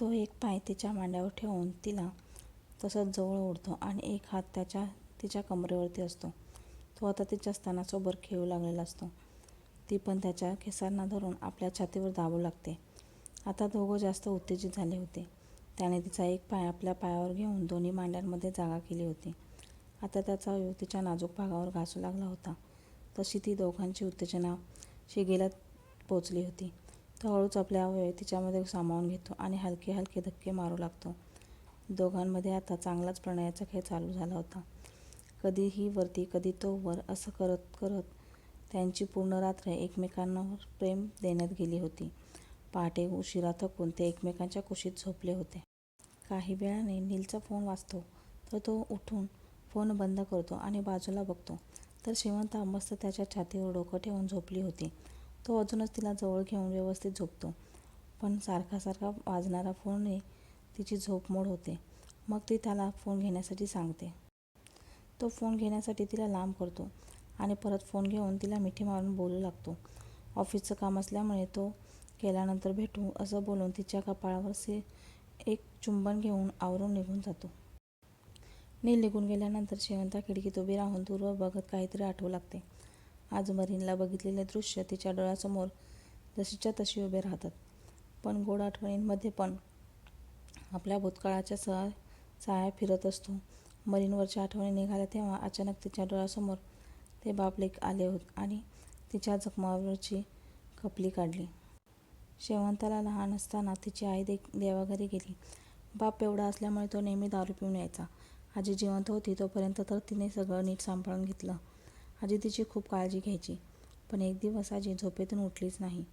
तो एक पाय तिच्या मांड्यावर ठेवून तिला तसंच जवळ ओढतो आणि एक हात त्याच्या तिच्या कमरेवरती असतो. तो आता तिच्या स्तनांसोबत खेळू लागलेला असतो. ती पण त्याच्या केसांना धरून आपल्या छातीवर दाबू लागते. आता दोघं जास्त उत्तेजित झाले होते. त्याने तिचा एक पाय आपल्या पायावर घेऊन दोन्ही मांड्यांमध्ये जागा केली होती. आता त्याचा युवतीच्या नाजूक भागावर घासू लागला होता तशी ती दोघांची उत्तेजना शिगेला पोचली होती. तो हळूच आपले अवयव तिच्यामध्ये सामावून घेतो आणि हलके हलके धक्के मारू लागतो. दोघांमध्ये आता चांगलाच प्रणयाचा खेळ चालू झाला होता. कधी ही वरती कधी तो वर असं करत करत त्यांची पूर्ण रात्र एकमेकांवर प्रेम देण्यात गेली होती. पहाटे उशिरा थकून ते एकमेकांच्या कुशीत झोपले होते. काही वेळाने नीलचा फोन वाचतो तर तो उठून फोन बंद करतो आणि बाजूला बघतो तर शेवंता मस्त त्याच्या छातीवर डोकं ठेवून झोपली होती. तो अजूनच तिला जवळ घेऊन व्यवस्थित झोपतो. पण सारखा सारखा वाजणारा फोनने तिची झोप मोड होते. मग ती त्याला फोन घेण्यासाठी सांगते. तो फोन घेण्यासाठी तिला लांब करतो आणि परत फोन घेऊन तिला मिठी मारून बोलू लागतो. ऑफिसचं काम असल्यामुळे तो केल्यानंतर भेटू असं बोलून तिच्या कपाळावर से एक चुंबन घेऊन आवरून निघून जातो. नील निघून गेल्यानंतर शेवंता खिडकीत उभी राहून दूरवर बघत काहीतरी आठवू लागते. आज मरीनला बघितलेले दृश्य तिच्या डोळ्यासमोर जशीच्या तशी उभे राहतात. पण गोड आठवणींमध्ये पण आपल्या भूतकाळाच्या छाया फिरत असतो. मरीनवरच्या आठवणी निघाल्या तेव्हा अचानक तिच्या डोळ्यासमोर ते बाप-लेक आले आणि तिच्या जखमावरची कपली काढली. शेवंताला लहान असताना तिची आई देवाघरी गेली. बाप एवढा असल्यामुळे तो नेहमी दारू पिऊन यायचा. आजी जिवंत होती तोपर्यंत तर तिने सगळं नीट सांभाळून घेतलं. आजी तिची खूप काळजी घ्यायची. पण एक दिवस आजी झोपेतून उठलीच नाही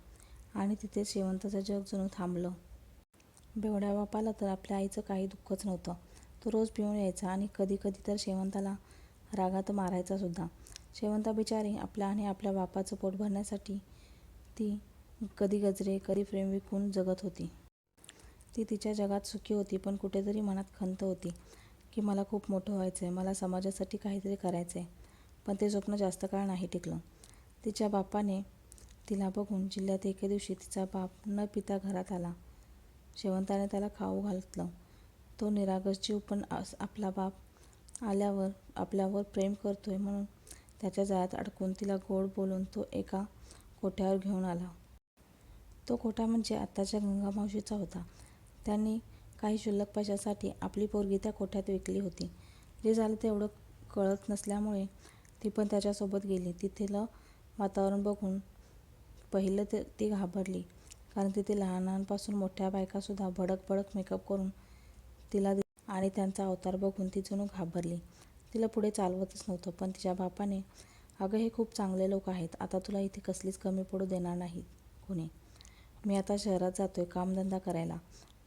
आणि तिथे शेवंताचं जग जणू थांबलं. बेवड्या बापाला तर आपल्या आईचं काही दुःखच नव्हतं. तो रोज पिऊन यायचा आणि कधी कधी तर शेवंताला रागात मारायचा सुद्धा. शेवंता बिचारी आपल्या आणि आपल्या बापाचं पोट भरण्यासाठी ती कधी गजरे, कधी प्रेम विकून जगत होती. ती तिच्या जगात सुखी होती पण कुठेतरी मनात खंत होती की मला खूप मोठं व्हायचं आहे मला समाजासाठी काहीतरी करायचं आहे पण ते स्वप्न जास्त काळ नाही टिकलं. तिच्या बापाने तिला बघून जिल्ह्यात एके दिवशी तिचा बाप न पिता घरात आला. शेवंताने त्याला खाऊ घातलं. तो निरागस जीव पण आपला बाप आल्यावर आपल्यावर प्रेम करतोय म्हणून त्याच्या जाळ्यात अडकून तिला गोड बोलून तो एका कोठ्यावर घेऊन आला. तो कोठा म्हणजे आत्ताच्या गंगामावशीचा होता. त्यांनी काही शुल्लक पैशासाठी आपली पोरगी त्या कोठ्यात विकली होती. जे झालं ते एवढं कळत नसल्यामुळे ती पण त्याच्यासोबत गेली. तिथलं वातावरण बघून पहिलं ती घाबरली कारण तिथे लहानांपासून मोठ्या बायकासुद्धा भडक भडक मेकअप करून तिला दि आणि त्यांचा अवतार बघून ती जणू घाबरली. तिला पुढे चालवतच नव्हतं. पण तिच्या बापाने अगं हे खूप चांगले लोक आहेत. आता तुला इथे कसलीच कमी पडू देणार नाही कोणी मी आता शहरात जातो आहे कामधंदा करायला.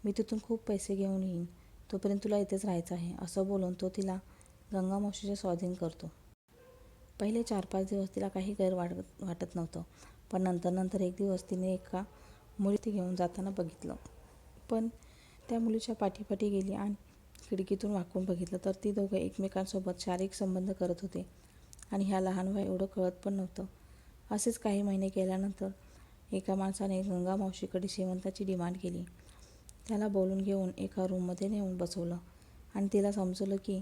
मी तिथून खूप पैसे घेऊन येईन. तोपर्यंत तुला इथेच राहायचं आहे असं बोलून तो तिला गंगामावशीच्या स्वाधीन करतो. पहिले चार-पाच दिवस तिला काही गैर वाटत नव्हतं. पण नंतर नंतर एक दिवस तिने एका मुलीत घेऊन जाताना बघितलं. पण त्या मुलीच्या पाठीपाठी गेली आणि खिडकीतून वाकून बघितलं तर ती दोघं एकमेकांसोबत शारीरिक संबंध करत होते आणि ह्या लहान वया एवढं कळत पण नव्हतं. असेच काही महिने गेल्यानंतर एका माणसाने गंगा मावशीकडे शेवंताची डिमांड केली. त्याला बोलून घेऊन एका रूममध्ये नेऊन बसवलं आणि तिला समजवलं की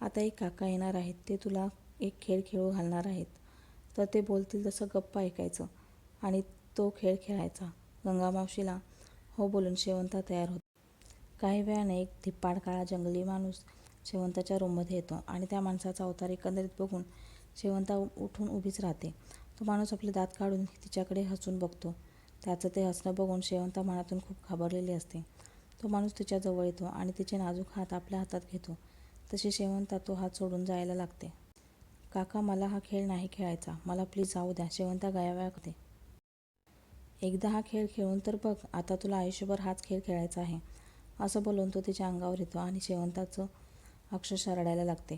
आता एक काका येणार आहेत. ते तुला एक खेळ खेळू घालणार आहेत. तर ते बोलतील तसं गप्प ऐकायचं आणि तो खेळ खेळायचा. गंगामावशीला हो बोलून शेवंता तयार होते. काही वेळाने एक धिप्पाड काळा जंगली माणूस शेवंताच्या रूममध्ये येतो आणि त्या माणसाचा अवतार एकंदरीत बघून शेवंता उठून उभीच राहते. तो माणूस आपले दात काढून तिच्याकडे हसून बघतो. त्याचं ते हसणं बघून शेवंता मनातून खूप घाबरलेली असते. तो माणूस तिच्या जवळ येतो आणि तिचे नाजूक हात आपल्या हातात घेतो तशी शेवंता तो हात सोडून जायला लागते. काका मला हा खेळ नाही खेळायचा. मला प्लीज जाऊ द्या शेवंता गायाव्या करते. एकदा हा खेळ खेळून तर बघ. आता तुला आयुष्यभर हाच खेळ खेळायचा आहे असं बोलून तो तिच्या अंगावर येतो आणि शेवंताचं अक्षरशः रडायला लागते.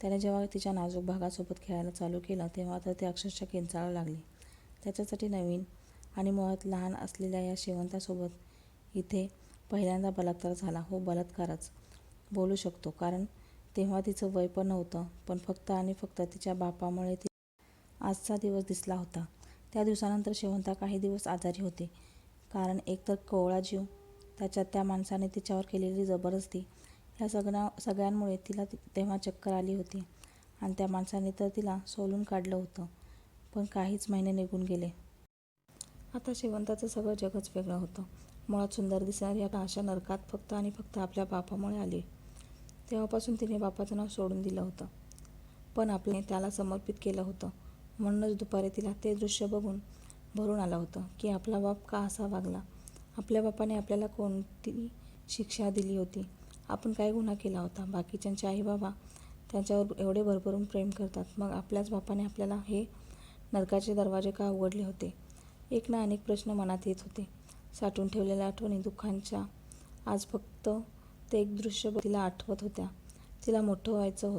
त्याने जेव्हा तिच्या नाजूक भागासोबत खेळायला चालू केलं तेव्हा तर ते अक्षरशः किंचाळू लागली. त्याच्यासाठी नवीन आणि मुळात लहान असलेल्या या शेवंतासोबत इथे पहिल्यांदा बलात्कार झाला. हो बलात्कारच बोलू शकतो कारण तेव्हा तिचं वय पण नव्हतं. पण फक्त आणि फक्त तिच्या बापामुळे ती आजचा दिवस दिसला होता. त्या दिवसानंतर शेवंता काही दिवस आजारी होती. कारण एक तर कोवळा जीव त्याच्यात त्या माणसाने तिच्यावर केलेली जबरदस्ती ह्या सगळ्या सगळ्यांमुळे तिला तेव्हा चक्कर आली होती आणि त्या माणसाने तर तिला सोलून काढलं होतं पण काहीच महिने निघून गेले आता शेवंताचं सगळं जगच वेगळं होतं मुळात सुंदर दिसणारी आता अशा नरकात फक्त आणि फक्त आपल्या बापामुळे आली तेव्हापासून तिने बापाचं नाव सोडून दिलं होतं. पण आपल्याने त्याला समर्पित केलं होतं. म्हणूनच दुपारी तिला ते दृश्य बघून भरून आलं होतं की आपला बाप का असा वागला? आपल्या बापाने आपल्याला कोणती शिक्षा दिली होती? आपण काय गुन्हा केला होता? बाकीच्यांचे आई बाबा त्यांच्यावर एवढे भरभरून प्रेम करतात. मग आपल्याच बापाने आपल्याला हे नरकाचे दरवाजे का उघडले होते? एक ना अनेक प्रश्न मनात येत होते. साठवून ठेवलेल्या आठवणी दुःखांच्या. आज फक्त ते एक दृश्य तिला आठवत होत्या. तिला मोठं व्हायचं होतं.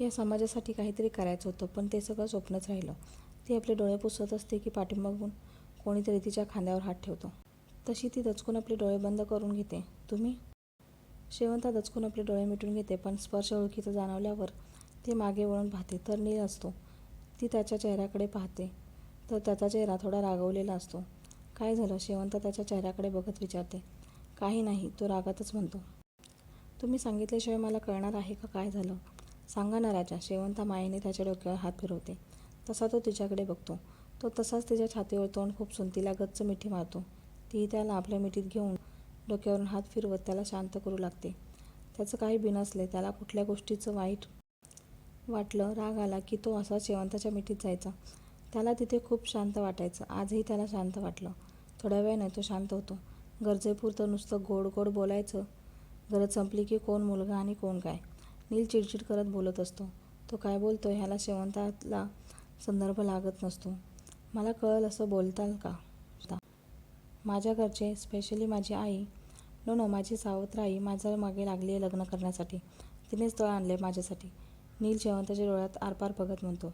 या समाजासाठी काहीतरी करायचं होतं पण ते सगळं स्वप्नच राहिलं. ती आपले डोळे पुसत असते की पाठीमागून कोणीतरी तिच्या खांद्यावर हात ठेवतो. तशी ती दचकून आपले डोळे बंद करून घेते. तुम्ही? शेवंता दचकून आपले डोळे मिटून घेते पण स्पर्श ओळखीचं जाणवल्यावर ती मागे वळून पाहते. तर नील असतो. ती त्याच्या चेहऱ्याकडे पाहते. तर त्याचा चेहरा थोडा रागवलेला असतो. काय झालं? शेवंत त्याच्या चेहऱ्याकडे बघत विचारते. काही नाही तो रागातच म्हणतो. तुम्ही सांगितल्याशिवाय मला कळणार आहे का काय झालं? सांगा ना राजा शेवंता मायेने त्याच्या डोक्यावर हात फिरवते. तसा तो तिच्याकडे बघतो. तो तसाच तिच्या छातीवर तोंड खुपसून तिला गच्च मिठी मारतो. ती त्याला आपल्या मिठीत घेऊन डोक्यावरून हात फिरवत त्याला शांत करू लागते. त्याचं काही बिनसले त्याला कुठल्या गोष्टीचं वाईट वाटलं राग आला की तो असा शेवंताच्या मिठीत जायचा. त्याला तिथे खूप शांत वाटायचं. आजही त्याला शांत वाटलं. थोड्या वेळाने तो शांत होतो. गरजेपुरतं नुसतं गोड गोड बोलायचं गरज संपली की कोण मुलगा आणि कोण काय? नील चिडचिड करत बोलत असतो. तो काय बोलतो ह्याला शेवंताला संदर्भ लागत नसतो. मला कळल असं बोलताल का? माझ्या घरचे स्पेशली माझी आई. नो नो माझी सावत्र आई माझ्या मागे लागली आहे लग्न करण्यासाठी. तिनेच तळ आणले माझ्यासाठी. नील शेवंताच्या डोळ्यात आरपार बघत म्हणतो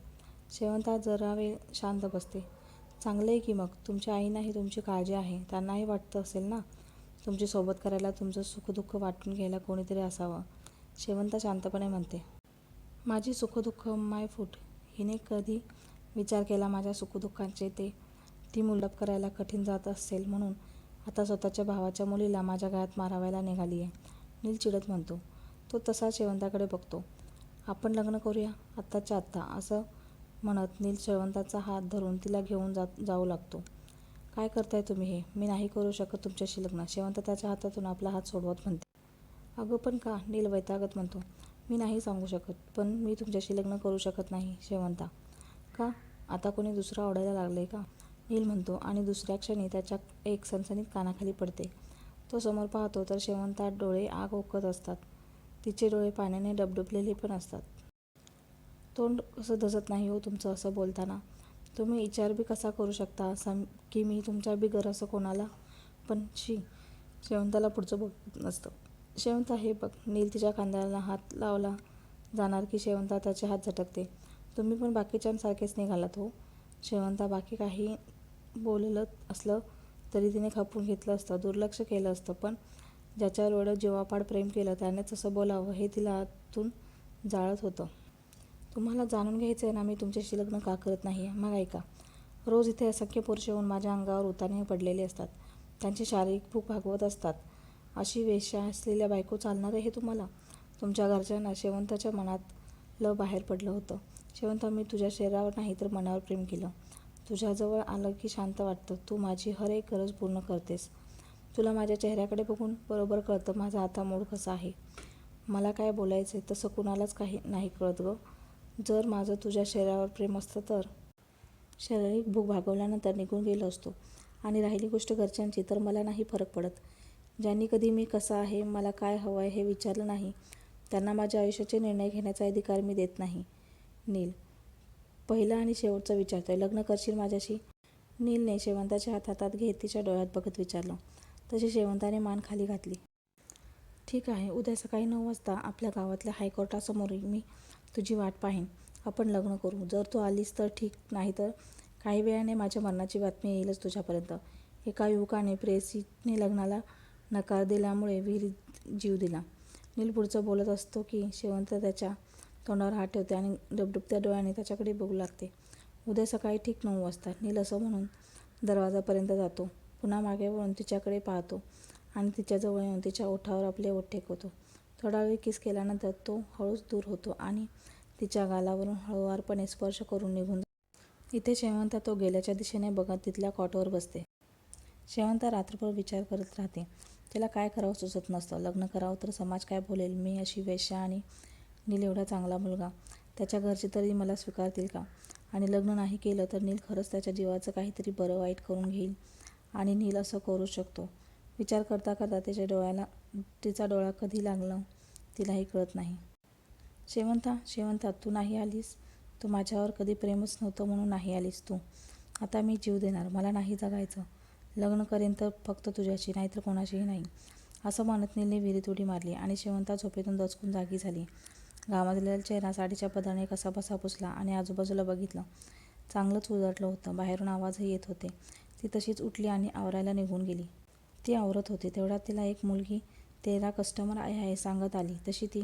शेवंता जरा वेळ शांत बसते. चांगलं आहे की मग? तुमच्या आईनाही तुमची काळजी आहे. त्यांनाही वाटतं असेल ना? तुमची सोबत करायला तुमचं सुखदुःख वाटून घ्यायला कोणीतरी असावं. शेवंता शांतपणे म्हणते. माझी सुखदुःख माय फूट. हिने कधी विचार केला माझ्या सुखदुःखांचे ते. ती मुलप करायला कठीण जात असेल म्हणून आता स्वतःच्या भावाच्या मुलीला माझ्या गळ्यात मारावायला निघाली आहे नील चिडत म्हणतो. तो तसा शेवंताकडे बघतो. आपण लग्न करूया? आत्ताच्या आत्ता. असं म्हणत नील शेवंताचा हात धरून तिला घेऊन जात जाऊ लागतो. काय करताय तुम्ही हे? मी नाही करू शकत तुमच्याशी लग्न. शेवंत त्याच्या हातातून आपला हात सोडवत म्हणते. अगं पण का? नील वैतागत म्हणतो. मी नाही सांगू शकत पण मी तुमच्याशी लग्न करू शकत नाही शेवंता. का? आता कोणी दुसरा आवडायला लागले का? नील म्हणतो आणि दुसऱ्या क्षणी त्याच्या एक सनसनीत कानाखाली पडते. तो समोर पाहतो तर शेवंतात डोळे आग ओकत असतात. तिचे डोळे पाण्याने डबडबलेले पण असतात. तोंड कसं धजत नाही हो तुमचं असं बोलताना? तुम्ही विचार बी कसा करू शकता? असा की मी तुमच्या बी असं कोणाला? पण शी शेवंताला पुढचं बघत नसतं. शेवंता हे बघ नील तिच्या खांद्याला हात लावला जाणार की शेवंता त्याचे हात झटकते. तुम्ही पण बाकीच्यांसारखेच निघालात हो. शेवंता बाकी काही बोललं असलं तरी तिने खपून घेतलं असतं दुर्लक्ष केलं असतं. पण ज्याच्यावर एवढं जीवापाड प्रेम केलं त्यानेच असं बोलावं हे तिला आतून जाळत होतं. तुम्हाला जाणून घ्यायचं आहे ना मी तुमच्याशी लग्न का करत नाही आहे मग ऐका. रोज इथे असंख्य पुरुष येऊन माझ्या अंगावर उताने पडलेले असतात. त्यांची शारीरिक भूक भागवत असतात. अशी वेश्या असलेल्या बायको चालणार आहे तुम्हाला? तुमच्या घरच्यांना शेवंताच्या मनात ल बाहेर पडलं होतं. शेवंता मी तुझ्या शरीरावर नाही तर मनावर प्रेम केलं. तुझ्याजवळ आलं की शांत वाटतं. तू माझी हर एक गरज पूर्ण करतेस. तुला माझ्या चेहऱ्याकडे बघून बरोबर कळतं माझा आता मूड कसा आहे. मला काय बोलायचं आहे तसं कुणालाच काही नाही कळत गं. जर माझं तुझ्या शरीरावर प्रेम असतं तर? शारीरिक भूक भागवल्यानंतर निघून गेलो असतो आणि राहिली गोष्ट घरच्यांची तर मला नाही फरक पडत. ज्यांनी कधी मी कसा आहे मला काय हवं आहे हे विचारलं नाही. त्यांना माझ्या आयुष्याचे निर्णय घेण्याचा अधिकार मी देत नाही. नील पहिला आणि शेवटचा विचारतोय लग्न करशील माझ्याशी? नीलने शेवंताच्या हात हातात घेत तिच्या डोळ्यात बघत विचारलं. तशी शेवंताने मान खाली घातली. ठीक आहे उद्या सकाळी नऊ वाजता आपल्या गावातल्या हायकोर्टासमोर मी तुझी वाट पाहीन. आपण लग्न करू. जर तू आलीस तर ठीक नाही तर काही वेळाने माझ्या मरणाची बातमी येईलच तुझ्यापर्यंत. एका युवकाने प्रेयसीने लग्नाला नकार दिल्यामुळे विहिरीत जीव दिला. नील पुढचं बोलत असतो की शेवंत त्याच्या तोंडावर हात ठेवते आणि डबडुबत्या डोळ्याने त्याच्याकडे बघू लागते. उद्या सकाळी ठीक नऊ वाजता. नील असं म्हणून दरवाजापर्यंत जातो. पुन्हा मागे वळून तिच्याकडे पाहतो आणि तिच्याजवळ येऊन तिच्या ओठावर आपले ओठ टेकवतो. थोडा वेळ किस केल्यानंतर तो हळूच दूर होतो आणि तिच्या गालावरून हळुवारपणे स्पर्श करून निघून इथे शेवंता तो गेल्याच्या दिशेने बघत तिथल्या कॉटवर बसते. शेवंता रात्रभर विचार करत राहते. तिला काय करावं सुचत नसतं. लग्न करावं तर समाज काय बोलेल? मी अशी वेश्या आणि नील एवढा चांगला मुलगा. त्याच्या घरचे तरी मला स्वीकारतील का? आणि लग्न नाही केलं तर नील खरंच त्याच्या जीवाचं काहीतरी बरं वाईट करून घेईल? आणि नील असं करू शकतो. विचार करता करता त्याच्या डोळ्याला तिचा डोळा कधी लागला तिलाही कळत नाही. शेवंता शेवंता तू नाही आलीस? तू माझ्यावर कधी प्रेमच नव्हतं म्हणून नाही आलीस तू? आता मी जीव देणार मला नाही जगायचं. लग्न करेन तर फक्त तुझ्याशी नाहीतर कोणाशीही नाही. असं म्हणत नीलने विहिरीत उडी मारली आणि शेवंता झोपेतून दचकून जागी झाली. घामाजलेला चेहरा साडीच्या पदराने कसाबसा पुसला आणि आजूबाजूला बघितलं. चांगलंच उजाटलं होतं बाहेरून आवाजही येत होते. ती तशीच उठली आणि आवरायला निघून गेली. ती आवरत होती तेवढ्यात तिला एक मुलगी तेरा कस्टमर आहे आहे सांगत आली. तशी ती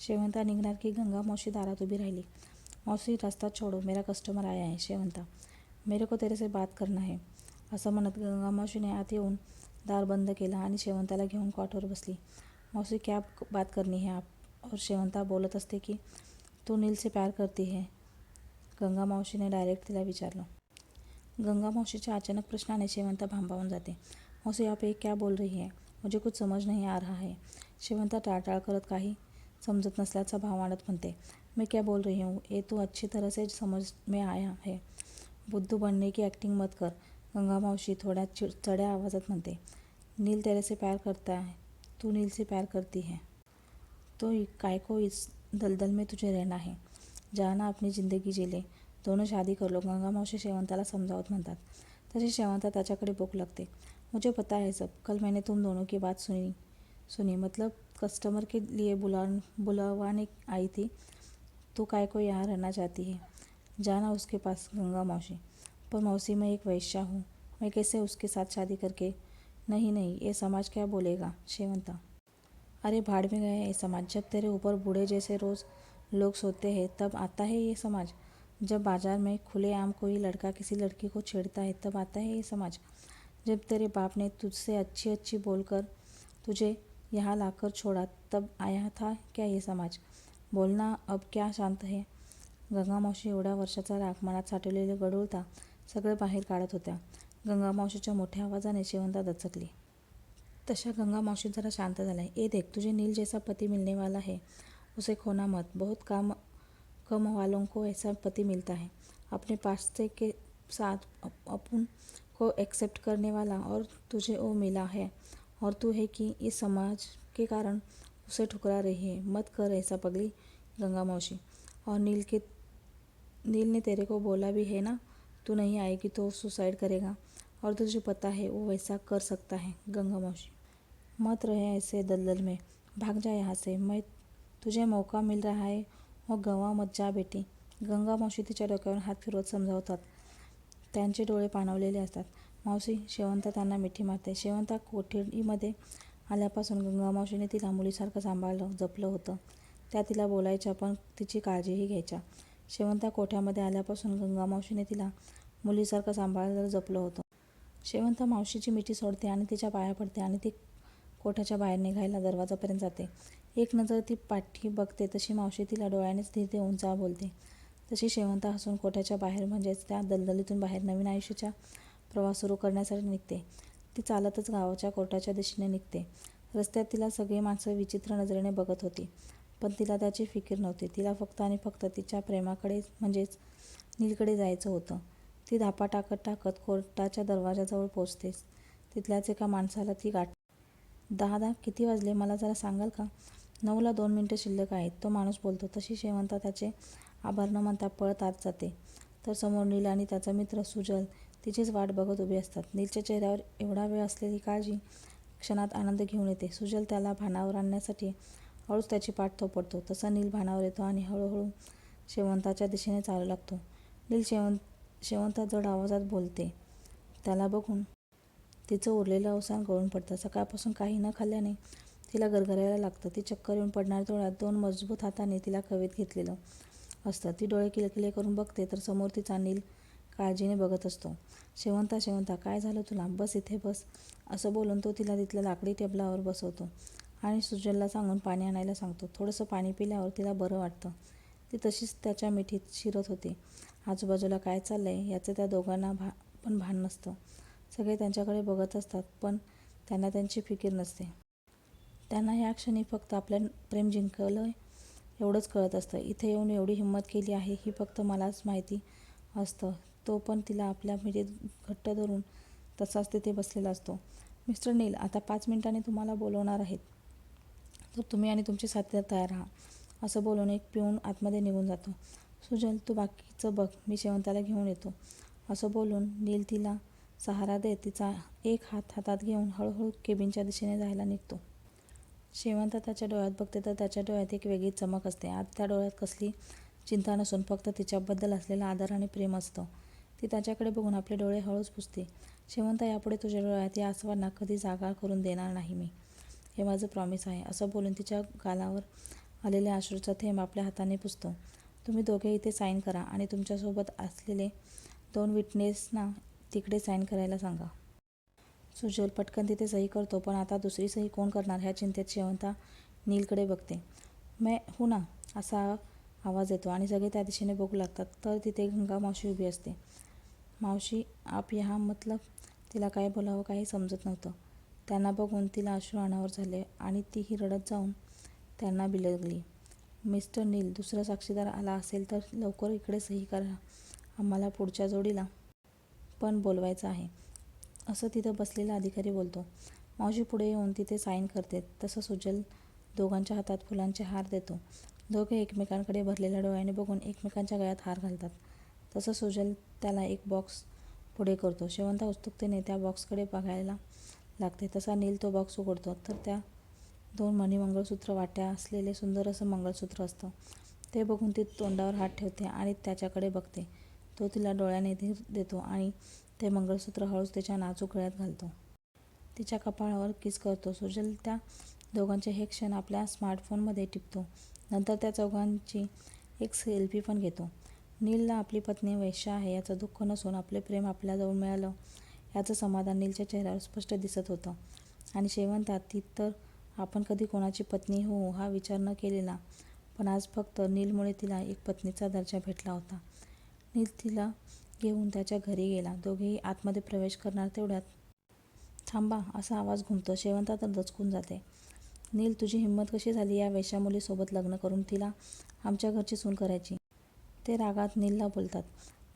शेवंता निघणार की गंगा मौसी दारात उभी राहिली. मौसी रास्ता छोडो, मेरा कस्टमर आया है शेवंता. मेरे को तेरे से बात करना है. असं म्हणत गंगा मावशीने आत येऊन दार बंद केला आणि शेवंताला घेऊन कॉटवर बसली. मौसी क्या बात करनी है आप? और शेवंता बोलत असते की, तू नील से प्यार करती है. गंगा मावशीने डायरेक्ट तिला विचारलं. गंगा मौसीच्या अचानक प्रश्नाने शेवंता भांबावून जाते. मौसी आप एक क्या बोल रही है? मुझे कुछ समझ नहीं आ रहा है। शेवंता टाळटाळ करत काही समजत नसल्याचा भाव मांडत म्हणते मैं क्या बोल रही हूँ? ये तो अच्छी तरह से समझ में आया है। बुद्धू बनने की एक्टिंग मत कर गंगा मावशी थोड्या चिड चढ्या आवाजात म्हणते नील तेरे से प्यार करता है। तू नील से प्यार करती है। तो काय को इस दलदल में तुझे रहना है? जाना अपनी ज़िंदगी जिले। दोनों शादी कर लो गंगा मावशी शेवंताला समजावत म्हणतात. तशी शेवंता त्याच्याकडे भूक लागते. मुझे पता है सब। कल मैंने तुम दोनों की बात सुनी। सुनी मतलब कस्टमर के लिए बुला, बुलावाने आई थी तो काय को यहाँ रहना चाहती है? जाना उसके पास, गंगा मौसी। पर मौसी, मैं एक वैश्या हूँ। मैं कैसे उसके साथ शादी करके? नहीं नहीं, ये समाज क्या बोलेगा शेवंता अरे, भाड़ में गया ये समाज। जब तेरे ऊपर बूढ़े जैसे रोज़ लोग सोते हैं, तब आता है ये समाज। जब बाज़ार में खुलेआम कोई लड़का किसी लड़की को छेड़ता है, तब आता है ये समाज। जब तेरे बाप ने तुझसे अच्छी अच्छी बोलकर तुझे यहाँ लाकर छोड़ा तब आया था क्या ये समाज? बोलना अब क्या शांत है? गंगा मावशी एवढ्या वर्षाचा राग मनात साठवलेले गडूळता सगळे बाहेर काढत होत्या. गंगा मावशीच्या मोठ्या आवाजाने शेवंता दचकली. तशा गंगा मावशी जरा शांत झाल्या. ए देख तुझे नील जैसा पति मिलने वाला है. उसे खोना मत. बहुत काम कम वालों को ऐसा पति मिलता है. अपने पास से के साथ अपन को एक्सेप्ट करने वाला और तुझे वो मिला है और तू है कि इस समाज के कारण उसे ठुकरा रही है। मत कर ऐसा पगली गंगा मौसी। और नील के, नील ने तेरे को बोला भी है ना, तू नहीं आएगी तो सुसाइड करेगा। और तुझे पता है वो वैसा कर सकता है गंगा मौसी। मत रहे ऐसे दलदल में। भाग जा यहाँ से। मैं, तुझे मौका मिल रहा है। और गवा मत जा बेटी। गंगा मावशी तिच्या डोक्यावर हात फिरवत समजावतात त्यांचे डोळे पाणवलेले असतात. मावशी शेवंता त्यांना मिठी मारते. शेवंता कोठडीमध्ये आल्यापासून गंगा मावशीने तिला मुलीसारखं सांभाळलं जपलं होतं. त्या तिला बोलायच्या पण तिची काळजीही घ्यायच्या. शेवंता कोठ्यामध्ये आल्यापासून गंगा मावशीने तिला मुलीसारखं सांभाळलं जपलं होतं. शेवंता मावशीची मिठी सोडते आणि तिच्या पाया पडते आणि ती कोठ्याच्या बाहेर निघायला दरवाजापर्यंत जाते. एक नजर ती पाठी बघते तशी मावशी तिला डोळ्यानेच धीर देऊन जा बोलते. तशी शेवंता हसून कोठ्याच्या बाहेर म्हणजेच त्या दलदलीतून बाहेर नवीन आयुष्याचा प्रवास सुरू करण्यासाठी निघते. ती चालतच गावाच्या कोर्टाच्या दिशेने निघते. रस्त्यात तिला सगळी माणसं विचित्र नजरेने बघत होती पण तिला त्याची फिकीर नव्हती. तिला फक्त आणि फक्त तिच्या प्रेमाकडे म्हणजेच नीलकडे जायचं होतं. ती धापा टाकत टाकत कोर्टाच्या दरवाजाजवळ पोचतेच. तिथल्याच एका माणसाला ती गाठ दहा दहा किती वाजले? मला जरा सांगाल का? नऊला दोन मिनटं शिल्लक आहेत. तो माणूस बोलतो तशी शेवंता त्याचे आभार न मानता पळत आत जाते. तर समोर नील आणि त्याचा मित्र सुजल तिचीच वाट बघत उभे असतात. नीलच्या चेहऱ्यावर एवढा वेळ असलेली काळजी क्षणात आनंद घेऊन येते. सुजल त्याला भानावर आणण्यासाठी हळूच त्याची पाठ थोपडतो तसा नील भानावर येतो आणि हळूहळू शेवंताच्या दिशेने चालू लागतो. नील शेवंत शेवंता जड आवाजात बोलते. त्याला बघून तिचं उरलेलं अवसान गळून पडतं. सकाळपासून काही न खाल्ल्याने तिला गरगरायला लागतं. ती चक्कर येऊन पडणाऱ्या डोळ्यात दोन मजबूत हाताने तिला कवेत घेतलेलं. असतं ती डोळे किलकिले करून बघते तर समोर ती चांदील काळजीने बघत असतो. शेवंता शेवंता काय झालं तुला? बस इथे बस. असं बोलून तो तिला तिथल्या लाकडी टेबलावर बसवतो आणि सुजलला सांगून पाणी आणायला सांगतो. थोडंसं पाणी पिल्यावर तिला बरं वाटतं. ती तशीच त्याच्या मिठीत शिरत होती. आजूबाजूला काय चाललं आहे याचं त्या दोघांना भा पण भान नसतं. सगळे त्यांच्याकडे बघत असतात पण त्यांना त्यांची फिकीर नसते. त्यांना या क्षणी फक्त आपलं प्रेम जिंकलं एवढंच कळत असतं. इथे येऊन एवढी हिंमत केली आहे ही फक्त मलाच माहिती असतं. तो पण तिला आपल्या मिठीत घट्ट धरून तसाच तिथे बसलेला असतो. मिस्टर नील आता पाच मिनिटांनी तुम्हाला बोलवणार आहेत. तर तुम्ही आणि तुमचे साथीदार तयार राहा. असं बोलून एक पिऊन आतमध्ये निघून जातो. सुजल तू बाकीचं बघ मी शेवंताला घेऊन येतो. असं बोलून नील तिला सहारा देत तिचा एक हात हातात घेऊन हळूहळू केबिनच्या दिशेने जायला निघतो. शेवंत त्याच्या डोळ्यात बघते तर त्याच्या डोळ्यात एक वेगळी चमक असते. आज त्या डोळ्यात कसली चिंता नसून फक्त तिच्याबद्दल असलेला आदर आणि प्रेम असतो. ती त्याच्याकडे बघून आपले डोळे हळूच पुसते. शेवंता यापुढे तुझ्या डोळ्यात या आसवांना कधी जागा करून देणार नाही मी. हे माझं प्रॉमिस आहे. असं बोलून तिच्या गालावर आलेल्या अश्रूचा थेंब आपल्या हाताने पुसतो. तुम्ही दोघे इथे साईन करा आणि तुमच्यासोबत असलेले दोन विटनेसना तिकडे साईन करायला सांगा. सुजल पटकन तिथे सही करतो पण आता दुसरी सही कोण करणार? ह्या चिंतेत शेवंता नीलकडे बघते. मै हो ना असा आवाज येतो आणि सगळे त्या दिशेने बघू लागतात. तर तिथे गंगा मावशी उभी असते. मावशी आप यहाँ मतलब तिला काय बोलावं काही समजत नव्हतं. त्यांना बघून तिला अश्रू अनावर झाले आणि तीही रडत जाऊन त्यांना बिलगली. मिस्टर नील दुसरा साक्षीदार आला असेल तर लवकर इकडे सही करा. आम्हाला पुढच्या जोडीला पण बोलवायचं आहे. असं तिथं बसलेला अधिकारी बोलतो मावशी पुढे येऊन तिथे साईन करते तसं सुजल दोघांच्या हातात फुलांचे हार देतो. दोघे एकमेकांकडे भरलेल्या डोळ्याने बघून एकमेकांच्या गळ्यात हार घालतात. तसं सुजल त्याला एक बॉक्स पुढे करतो. शेवंता उत्सुकतेने त्या बॉक्सकडे बघायला लागते. तसा नील तो बॉक्स उघडतो. तर त्या दोन मणी मंगळसूत्र वाट्या असलेले सुंदर असं मंगळसूत्र असतं. ते बघून ती तोंडावर हात ठेवते आणि त्याच्याकडे बघते. तो तिला डोळ्याने धीर देतो आणि ते मंगळसूत्र हळूच तिच्या नाजूक गळ्यात घालतो. तिच्या कपाळावर किस करतो? सुजल त्या दोघांचे हे क्षण आपल्या स्मार्टफोनमध्ये टिपतो. नंतर त्या चौघांची एक सेल्फी पण घेतो. नीलला आपली पत्नी वैश्य आहे याचं दुःख नसून आपले प्रेम आपल्याजवळ मिळालं याचं समाधान नीलच्या चेहऱ्यावर स्पष्ट दिसत होतं. आणि शेवंतात ती तर आपण कधी कोणाची पत्नी होऊ हा विचार न केलेला. पण आज फक्त नीलमुळे तिला एक पत्नीचा दर्जा भेटला होता. नील तिला घेऊन त्याच्या घरी गेला. दोघेही आतमध्ये प्रवेश करणार तेवढ्यात थांबा असा आवाज घुमतो. शेवंता तर दचकून जाते. नील तुझी हिंमत कशी झाली या वेश्या मुलीसोबत लग्न करून तिला आमच्या घरची सून करायची? ते रागात नीलला बोलतात.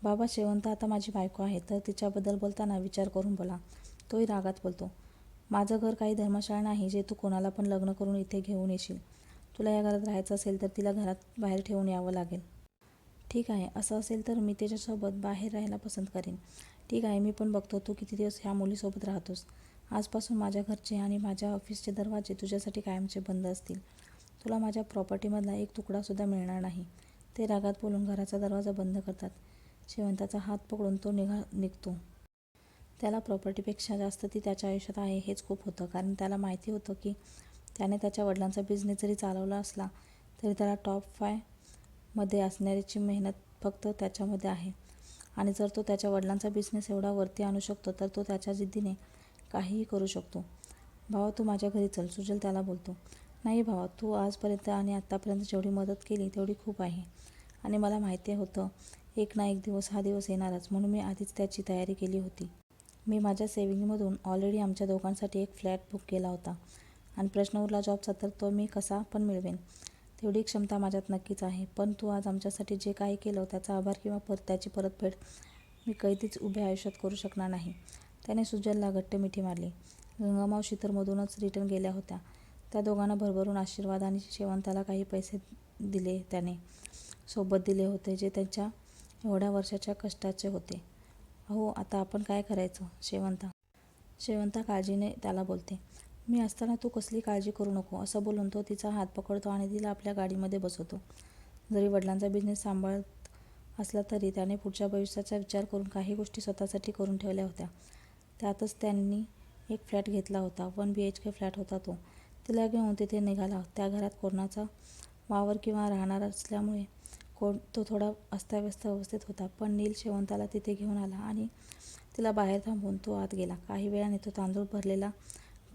बाबा शेवंता आता माझी बायको आहे तर तिच्याबद्दल बोलताना विचार करून बोला. तोही रागात बोलतो. माझं घर काही धर्मशाळा नाही जे तू कोणाला पण लग्न करून इथे घेऊन येशील. तुला या घरात राहायचं असेल तर तिला घरात बाहेर ठेवून यावं लागेल. ठीक आहे असं असेल तर मी त्याच्यासोबत बाहेर राहायला पसंत करेन. ठीक आहे मी पण बघतो तू किती दिवस ह्या मुलीसोबत राहतोस. आजपासून माझ्या घरचे आणि माझ्या ऑफिसचे दरवाजे तुझ्यासाठी कायमचे बंद असतील. तुला माझ्या प्रॉपर्टीमधला एक तुकडासुद्धा मिळणार नाही. ते रागात बोलून घराचा दरवाजा बंद करतात. शेवंताचा हात पकडून तो निघा निघतो. त्याला प्रॉपर्टीपेक्षा जास्त ती त्याच्या आयुष्यात आहे हेच खूप होतं. कारण त्याला माहिती होतं की त्याने त्याच्या वडिलांचा बिझनेस जरी चालवला असला तरी त्याला टॉप फाय मध्ये असणाऱ्याची मेहनत फक्त त्याच्यामध्ये आहे. आणि जर तो त्याच्या वडिलांचा बिझनेस एवढा वरती आणू शकतो तर तो त्याच्या जिद्दीने काहीही करू शकतो. भावा तू माझ्या घरी चल सुजल त्याला बोलतो. नाही भावा तू आजपर्यंत आणि आत्तापर्यंत जेवढी मदत केली तेवढी खूप आहे. आणि मला माहिती होतं एक ना एक दिवस हा दिवस येणारच म्हणून मी आधीच त्याची तयारी केली होती. मी माझ्या सेविंगमधून ऑलरेडी आमच्या दोघांसाठी एक फ्लॅट बुक केला होता. आणि प्रश्न उरला जॉबचा तर तो मी कसा पण मिळवेन. तेवढी क्षमता माझ्यात नक्कीच आहे. पण तू आज आमच्यासाठी जे काही केलं त्याचा आभार किंवा परत त्याची परतफेड मी कैदीच उभ्या आयुष्यात करू शकणार नाही. त्याने सुजलला घट्ट मिठी मारली. गंगामावशी तर मधूनच रिटर्न गेल्या होत्या. त्या दोघांना भरभरून आशीर्वाद आणि शेवंताला काही पैसे दिले त्याने. सोबत दिले होते जे त्यांच्या एवढ्या वर्षाच्या कष्टाचे होते. अहो आता आपण काय करायचं? शेवंता. शेवंता काळजीने त्याला बोलते. मी असताना तू कसली काळजी करू नको असं बोलून तो तिचा हात पकडतो आणि तिला आपल्या गाडीमध्ये बसवतो. जरी वडिलांचा बिझनेस सांभाळत असला तरी त्याने पुढच्या भविष्याचा विचार करून काही गोष्टी स्वतःसाठी करून ठेवल्या होत्या. त्यातच त्यांनी एक फ्लॅट घेतला होता one B H K flat होता तो. तिला घेऊन तिथे निघाला. त्या घरात कोणाचा वावर किंवा राहणार असल्यामुळे कोण तो थोडा अस्ताव्यस्त अवस्थेत होता पण नील शेवंताला तिथे घेऊन आला आणि तिला बाहेर थांबून तो आत गेला. काही वेळाने तो तांदूळ भरलेला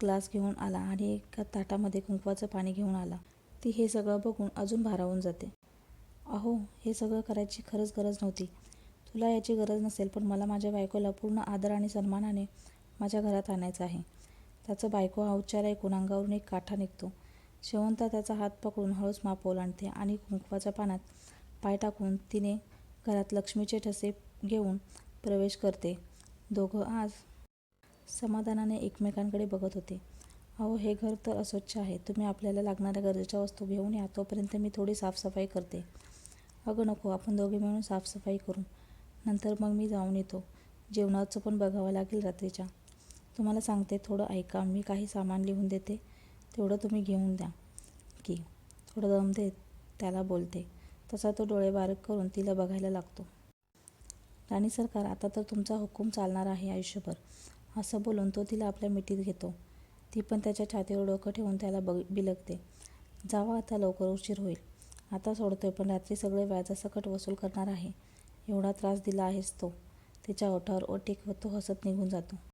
ग्लास घेऊन आला आणि एका ताटामध्ये कुंकवाचं पाणी घेऊन आला. ती हे सगळं बघून अजून भारावून जाते. अहो हे सगळं करायची खरंच गरज नव्हती. तुला याची गरज नसेल पण मला माझ्या बायकोला पूर्ण आदर आणि सन्मानाने माझ्या घरात आणायचं आहे. त्याचं बायको हा उच्चार ऐकून अंगावरून एक काठा निघतो. शेवंता त्याचा हात पकडून हळूच मापवला आणते आणि कुंकवाच्या पाण्यात पाय टाकून तिने घरात लक्ष्मीचे ठसे घेऊन प्रवेश करते. दोघं आज समाधानाने एकमेकांकडे बघत होते. अहो हे घर तर अस्वच्छ आहे. तुम्ही आपल्याला लागणाऱ्या गरजेच्या वस्तू घेऊन या. तोपर्यंत मी थोडी साफसफाई करते. अगं नको. आपण दोघे मिळून साफसफाई करू. नंतर मग मी जाऊन येतो. जेवणाचं पण बघावं लागेल रात्रीच्या. तुम्हाला सांगते थोडं ऐका. मी काही सामान लिहून देते. तेवढं तुम्ही घेऊन द्या. की? थोडं दम देत त्याला बोलते. तसा तो डोळे बारीक करून तिला बघायला लागतो. राणी सरकार आता तर तुमचा हुकूम चालणार आहे आयुष्यभर. असं बोलून तो तिला आपल्या मिठीत घेतो. ती पण त्याच्या छातीवर डोकं ठेवून त्याला बग बिलगते. जावा आता लवकर उशीर होईल. आता सोडतोय पण रात्री सगळे व्याजासकट वसूल करणार आहे. एवढा त्रास दिला आहेस तो. तिच्या ओठावर ओठ व तो हसत निघून जातो.